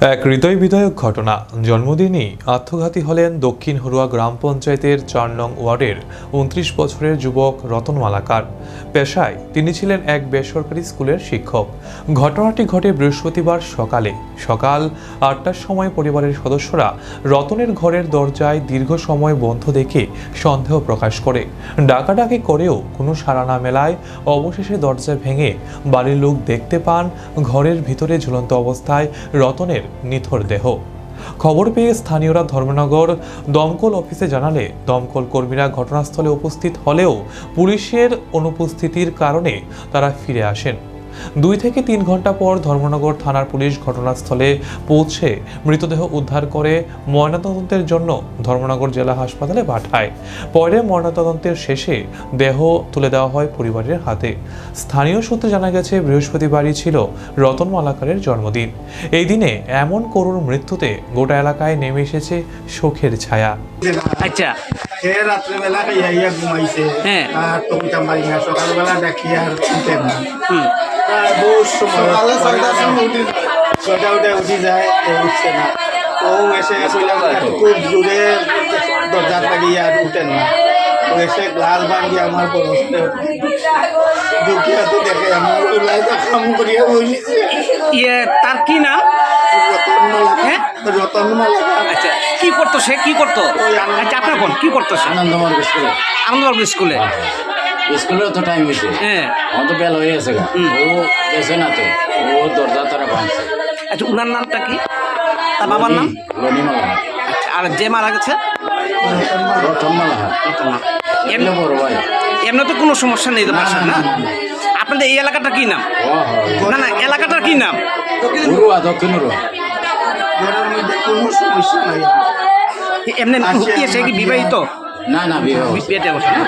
এক হৃদয় বিধায়ক ঘটনা। জন্মদিনই আত্মঘাতী হলেন দক্ষিণ হরুয়া গ্রাম পঞ্চায়েতের চার নং ওয়ার্ডের উনত্রিশ বছরের যুবক রতন মালাকার। পেশায় তিনি ছিলেন এক বেসরকারি স্কুলের শিক্ষক। ঘটনাটি ঘটে বৃহস্পতিবার সকালে। সকাল আটটার সময় পরিবারের সদস্যরা রতনের ঘরের দরজায় দীর্ঘ সময় বন্ধ দেখে সন্দেহ প্রকাশ করে। ডাকাডাকি করেও কোনো সাড়া না মেলায় অবশেষে দরজা ভেঙে বাড়ির লোক দেখতে পান। ঘরের ভিতরে ঝুলন্ত অবস্থায় রতনের নিথর দেহ। খবর পেয়ে স্থানীয়রা ধর্মনগর দমকল অফিসে জানালে, দমকল কর্মীরা ঘটনাস্থলে উপস্থিত হলেও পুলিশের অনুপস্থিতির কারণে তারা ফিরে আসেন। দুই থেকে তিন ঘণ্টা পর ধর্মনগর থানার পুলিশ ঘটনাস্থলে পৌঁছে মৃতদেহ উদ্ধার করে ময়নাতদন্তের জন্য ধর্মনগর জেলা হাসপাতালে পাঠায়। পরে ময়নাতদন্তের শেষে দেহ তুলে দেওয়া হয় পরিবারের হাতে। স্থানীয় সূত্রে জানা গেছে বৃহস্পতিবারই ছিল রতন মালাকারের জন্মদিন। এই দিনে এমন করুণ মৃত্যুতে গোটা এলাকায় নেমে এসেছে শোকের ছায়া। আচ্ছা। সে রাত্রেবেলা খাইয়া ঘুমাইছে। হ্যাঁ। আর টপিটা মারি না সকালবেলা ডাকি আর বহু সময় ছয়টা উঠে উঠি যায় উঠছে না। ও এসে খুব জোরে দরজা লাগিয়ে আর উঠে না। ও এসে গ্লাস ভাঙি আমার দেখে আমার কাম করিয়া ইয়ে তার কি নাম? রতন হ্যাঁ? রতন আচ্ছা কি করতো সে? কি করতো? আচ্ছা আপনার কোন কি করতো সে? আনন্দমার্গ স্কুলে। আনন্দবাবু স্কুলে। স্কুলেও তো টাইম হয়েছে হ্যাঁ। আমার তো বেল হয়ে গেছে। ও গেছে না তো। ও দরজা তারা ভাঙছে। আচ্ছা উনার নামটা কি? তার বাবার নাম? রনি মালাহার। আচ্ছা, আর যে মারা গেছে? মালাহার। এমনি বড় ভাই। এমনি তো কোনো সমস্যা নেই তো বাসার না আপনাদের এই এলাকাটা কি নাম? না না এলাকাটার কি নাম? উরুয়া দক্ষিণ উরুয়া মধ্যে কোনো সমস্যা নাই এমনি সে কি বিবাহিত? না না বিবাহ। বিয়েতে বসে না?